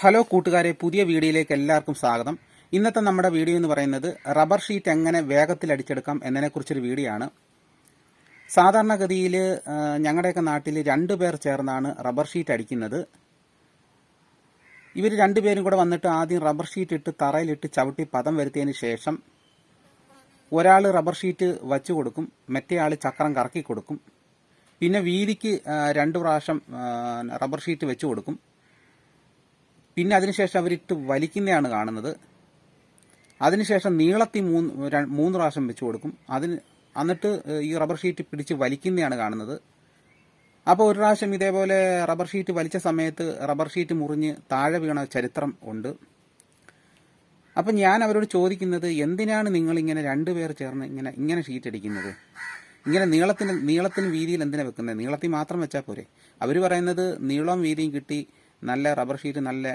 Hello കൂട്ടുകാരെ പുതിയ വീഡിയോയിലേക്ക് എല്ലാവർക്കും സ്വാഗതം. ഇന്നത്തെ നമ്മുടെ വീഡിയോ എന്ന് പറയുന്നത് റബ്ബർ ഷീറ്റ് എങ്ങനെ വേഗത്തിൽ അടിച്ചെടുക്കാം എന്നതിനെക്കുറിച്ചൊരു വീഡിയോ ആണ്. സാധാരണഗതിയിൽ ഞങ്ങളുടെയൊക്കെ നാട്ടിൽ രണ്ടു പേർ ചേർന്നാണ് റബ്ബർ ഷീറ്റ് അടിക്കുന്നത്. ഇവർ രണ്ടുപേരും കൂടെ വന്നിട്ട് ആദ്യം റബ്ബർ ഷീറ്റ് ഇട്ട് തറയിലിട്ട് ചവിട്ടി പദം വരുത്തിയതിന് ശേഷം ഒരാൾ റബ്ബർ ഷീറ്റ് വച്ചു കൊടുക്കും മറ്റേ ആൾ ചക്രം കറക്കി കൊടുക്കും. പിന്നെ വീതിക്ക് രണ്ട് പ്രാവശ്യം റബ്ബർ ഷീറ്റ് വെച്ചു കൊടുക്കും. പിന്നെ അതിനുശേഷം അവരിട്ട് വലിക്കുന്നതാണ് കാണുന്നത്. അതിനുശേഷം നീളത്തിൽ മൂന്ന് മൂന്ന് പ്രാവശ്യം വെച്ച് കൊടുക്കും. അതിന് എന്നിട്ട് ഈ റബ്ബർ ഷീറ്റ് പിടിച്ച് വലിക്കുന്നതാണ് കാണുന്നത്. അപ്പോൾ ഒരു പ്രാവശ്യം ഇതേപോലെ റബ്ബർ ഷീറ്റ് വലിച്ച സമയത്ത് റബ്ബർ ഷീറ്റ് മുറിഞ്ഞ് താഴെ വീണ ചരിത്രം ഉണ്ട്. അപ്പം ഞാൻ അവരോട് ചോദിക്കുന്നത് എന്തിനാണ് നിങ്ങളിങ്ങനെ രണ്ടുപേർ ചേർന്ന് ഇങ്ങനെ ഇങ്ങനെ ഷീറ്റ് അടിക്കുന്നത്? ഇങ്ങനെ നീളത്തിന് നീളത്തിന് വീതിയിൽ എന്തിനാ വെക്കുന്നത് നീളത്തിൽ മാത്രം വെച്ചാൽ പോരെ. അവർ പറയുന്നത് നീളവും വീതിയും കിട്ടി നല്ല റബ്ബർ ഷീറ്റ് നല്ല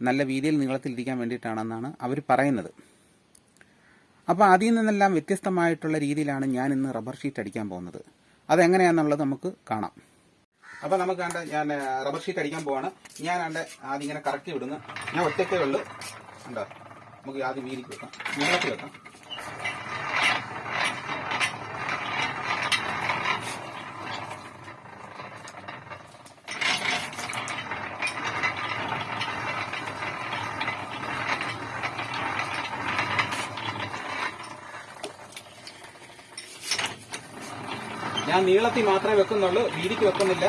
നല്ല വീതിയിൽ നീളത്തിലിരിക്കാൻ വേണ്ടിയിട്ടാണെന്നാണ് അവർ പറയുന്നത്. അപ്പോൾ അതിൽ നിന്നെല്ലാം വ്യത്യസ്തമായിട്ടുള്ള രീതിയിലാണ് ഞാൻ ഇന്ന് റബ്ബർ ഷീറ്റ് അടിക്കാൻ പോകുന്നത്. അതെങ്ങനെയാണെന്നുള്ളത് നമുക്ക് കാണാം. അപ്പോൾ നമുക്ക് കണ്ട ഞാൻ റബ്ബർ ഷീറ്റ് അടിക്കാൻ പോവാണ്. ഞാൻ കണ്ട ആദ്യം ഇങ്ങനെ കറക്കി വിടുന്നു. ഞാൻ ഒറ്റയ്ക്കേ ഉള്ളു. ഉണ്ടോ നമുക്ക് ആദ്യം വീതിക്ക് വെക്കാം. നീളത്തിൽ വെക്കാം. ഞാൻ നീളത്തിൽ മാത്രമേ വെക്കുന്നുള്ളൂ വീതിക്ക് വെക്കുന്നില്ല.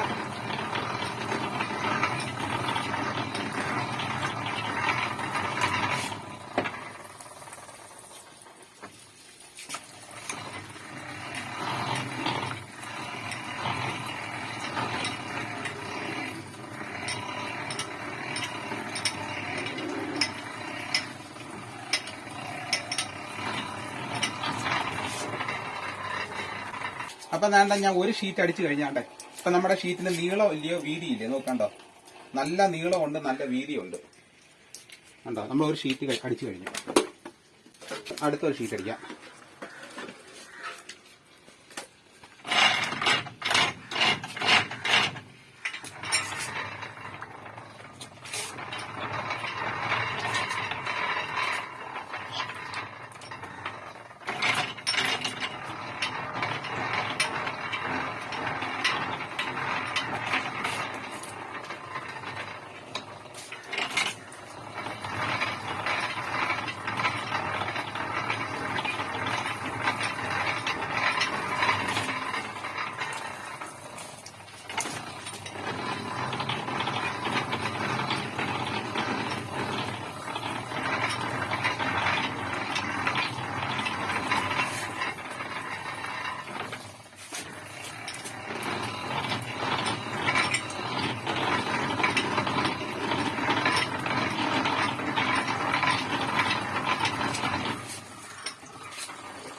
അപ്പൊ വേണ്ട ഞാൻ ഒരു ഷീറ്റ് അടിച്ചു കഴിഞ്ഞാണ്ടേ ഇപ്പൊ നമ്മുടെ ഷീറ്റിന് നീളം ഇല്ലയോ വീതി ഇല്ലേ നോക്കണ്ടോ? നല്ല നീളമുണ്ട് നല്ല വീതിയുണ്ട് കണ്ടോ നമ്മൾ ഒരു ഷീറ്റ് അടിച്ചു കഴിഞ്ഞു. അടുത്തൊരു ഷീറ്റ് അടിക്കാം.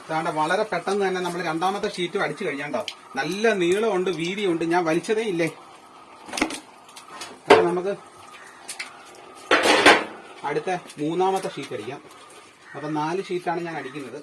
അതാണ്ട് വളരെ പെട്ടെന്ന് തന്നെ നമ്മൾ രണ്ടാമത്തെ ഷീറ്റും അടിച്ചു കഴിഞ്ഞാണ്ടോ? നല്ല നീളമുണ്ട് വീതിയുണ്ട്. ഞാൻ വലിച്ചതേ ഇല്ലേ? നമുക്ക് അടുത്ത മൂന്നാമത്തെ ഷീറ്റ് അടിക്കാം. അപ്പൊ നാല് ഷീറ്റാണ് ഞാൻ അടിക്കുന്നത്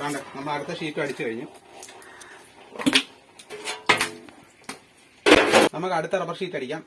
വേണ്ട നമ്മൾ അടുത്ത ഷീറ്റ് അടിച്ചു കഴിഞ്ഞു. നമുക്ക് അടുത്ത റബ്ബർ ഷീറ്റ് അടിക്കാം.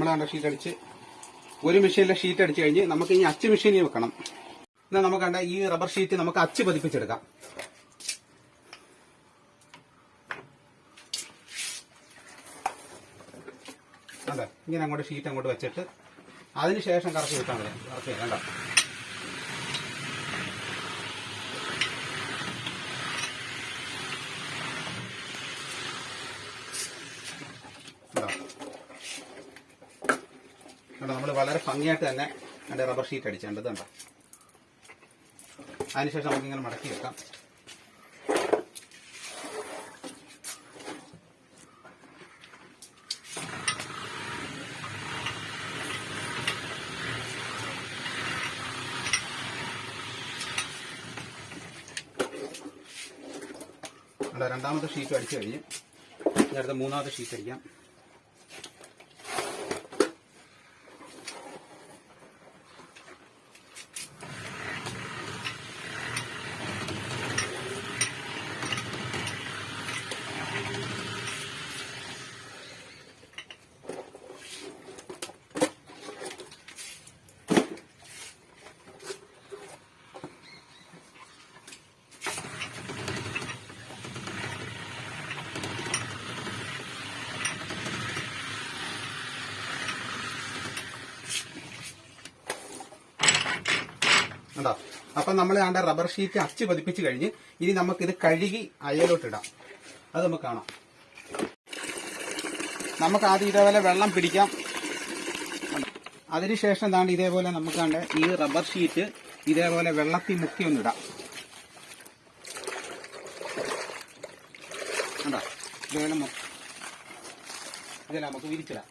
നമ്മൾ കണ്ട ഷീറ്റ് അടിച്ച് ഒരു മെഷീനിലെ ഷീറ്റ് അടിച്ചു കഴിഞ്ഞ് നമുക്ക് ഇനി അച്ച് മെഷീനിൽ വെക്കണം. എന്നാൽ നമുക്ക് കണ്ട ഈ റബ്ബർ ഷീറ്റ് നമുക്ക് അച്ച് പതിപ്പിച്ചെടുക്കാം. അതെ ഇങ്ങനെ അങ്ങോട്ട് ഷീറ്റ് അങ്ങോട്ട് വെച്ചിട്ട് അതിനുശേഷം കറക്കി കിട്ടാൻ കറക്റ്റ് കറക്കി കണ്ടോ? നമ്മൾ വളരെ ഭംഗിയായിട്ട് തന്നെ അതിന്റെ റബ്ബർ ഷീറ്റ് അടിച്ചേണ്ടത് കണ്ടോ അതിനുശേഷം നമുക്കിങ്ങനെ മടക്കി വെക്കാം. രണ്ടാമത്തെ ഷീറ്റ് അടിച്ചു കഴിഞ്ഞ് ഇനി അടുത്ത മൂന്നാമത്തെ ഷീറ്റ് അടിക്കാം കണ്ടോ അപ്പൊ നമ്മൾ ആണ്ട റബ്ബർ ഷീറ്റ് അച്ച് പതിപ്പിച്ച് കഴിഞ്ഞ് ഇനി നമുക്കിത് കഴുകി അയലോട്ടിടാം അത് നമുക്ക് കാണാം. നമുക്ക് ആദ്യം ഇതേപോലെ വെള്ളം പിടിക്കാം. അതിനുശേഷം എന്താണ് ഇതേപോലെ നമുക്ക് കണ്ട് ഈ റബ്ബർ ഷീറ്റ് ഇതേപോലെ വെള്ളത്തിൽ മുക്കി ഒന്നിടാം കണ്ടോ? ഇതേപോലെ ഇതിൽ നമുക്ക് വിരിച്ചിടാം.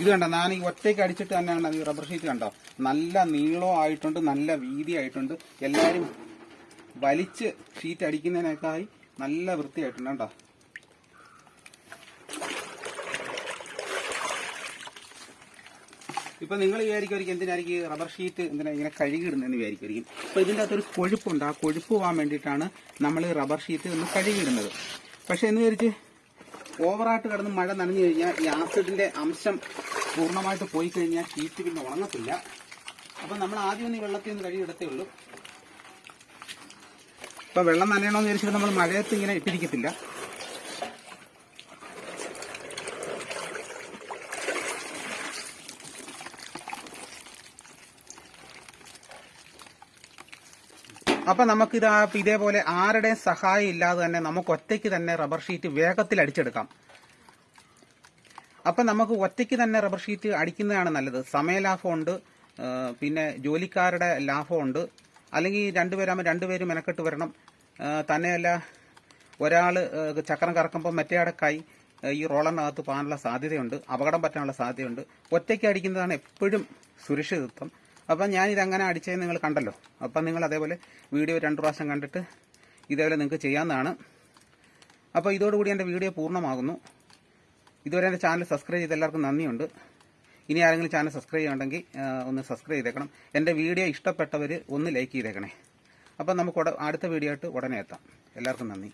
ഇത് കണ്ടോ? ഞാൻ ഈ ഒറ്റയ്ക്ക് അടിച്ചിട്ട് തന്നെയാണ് ഈ റബ്ബർ ഷീറ്റ് കണ്ടോ? നല്ല നീളവും ആയിട്ടുണ്ട് നല്ല വീതി ആയിട്ടുണ്ട് എല്ലാവരും വലിച്ച് ഷീറ്റ് അടിക്കുന്നതിനേക്കായി നല്ല വൃത്തിയായിട്ടുണ്ട് കണ്ടോ? ഇപ്പൊ നിങ്ങൾ വിചാരിക്കുമായിരിക്കും എന്തിനായിരിക്കും ഈ റബ്ബർ ഷീറ്റ് എന്തിനാ ഇങ്ങനെ കഴുകിയിടുന്നതെന്ന് വിചാരിക്കുമായിരിക്കും അപ്പൊ ഇതിന്റെ അകത്തൊരു കൊഴുപ്പുണ്ട്. ആ കൊഴുപ്പ് പോകാൻ വേണ്ടിയിട്ടാണ് നമ്മൾ റബ്ബർ ഷീറ്റ് ഒന്ന് കഴുകിയിടുന്നത്. പക്ഷെ എന്ന് വിചാരിച്ച് ഓവറായിട്ട് കിടന്ന് മഴ നനഞ്ഞു കഴിഞ്ഞാൽ ഈ ആസിഡിന്റെ അംശം പൂർണമായിട്ട് പോയി കഴിഞ്ഞാൽ ഷീറ്റ് പിന്നെ ഉണങ്ങത്തില്ല. അപ്പൊ നമ്മൾ ആദ്യം ഒന്ന് ഈ വെള്ളത്തിൽ നിന്ന് കഴുകിയെടുത്തേ ഉള്ളൂ. ഇപ്പം വെള്ളം നനയണമെന്ന് വിചാരിച്ചിട്ട് നമ്മൾ മഴയത്ത് ഇങ്ങനെ ഇട്ടിരിക്കത്തില്ല. അപ്പൊ ഇതാ ഇതേപോലെ ആരുടെയും സഹായം ഇല്ലാതെ തന്നെ നമുക്ക് ഒറ്റയ്ക്ക് തന്നെ റബ്ബർ ഷീറ്റ് വേഗത്തിൽ അടിച്ചെടുക്കാം. അപ്പൊ നമുക്ക് ഒറ്റയ്ക്ക് തന്നെ റബ്ബർ ഷീറ്റ് അടിക്കുന്നതാണ് നല്ലത്. സമയലാഭമുണ്ട് പിന്നെ ജോലിക്കാരുടെ ലാഭമുണ്ട് അല്ലെങ്കിൽ രണ്ടുപേരാകുമ്പോൾ രണ്ടുപേരും മെനക്കെട്ട് വരണം. തന്നെയല്ല ഒരാൾ ചക്രം കറക്കുമ്പോൾ മറ്റേ അടക്കായി ഈ റോളറിനകത്ത് പോകാനുള്ള സാധ്യതയുണ്ട്. അപകടം പറ്റാനുള്ള സാധ്യതയുണ്ട്. ഒറ്റയ്ക്ക് അടിക്കുന്നതാണ് എപ്പോഴും സുരക്ഷിതത്വം. അപ്പം ഞാനിത് അങ്ങനെ അടിച്ചത് നിങ്ങൾ കണ്ടല്ലോ. അപ്പം നിങ്ങൾ അതേപോലെ വീഡിയോ രണ്ട് പ്രാവശ്യം കണ്ടിട്ട് ഇതേപോലെ നിങ്ങൾക്ക് ചെയ്യാവുന്നതാണ്. അപ്പോൾ ഇതോടുകൂടി എന്റെ വീഡിയോ പൂർണമാകുന്നു. ഇതുവരെ എന്റെ ചാനൽ സബ്സ്ക്രൈബ് ചെയ്ത് എല്ലാവർക്കും നന്ദിയുണ്ട്. ഇനി ആരെങ്കിലും ചാനൽ സബ്സ്ക്രൈബ് ചെയ്യണമെങ്കിൽ ഒന്ന് സബ്സ്ക്രൈബ് ചെയ്തേക്കണം. എന്റെ വീഡിയോ ഇഷ്ടപ്പെട്ടവർ ഒന്ന് ലൈക്ക് ചെയ്തേക്കണേ. അപ്പം നമുക്ക് അടുത്ത വീഡിയോ ആയിട്ട് ഉടനെ എത്താം. എല്ലാവർക്കും നന്ദി.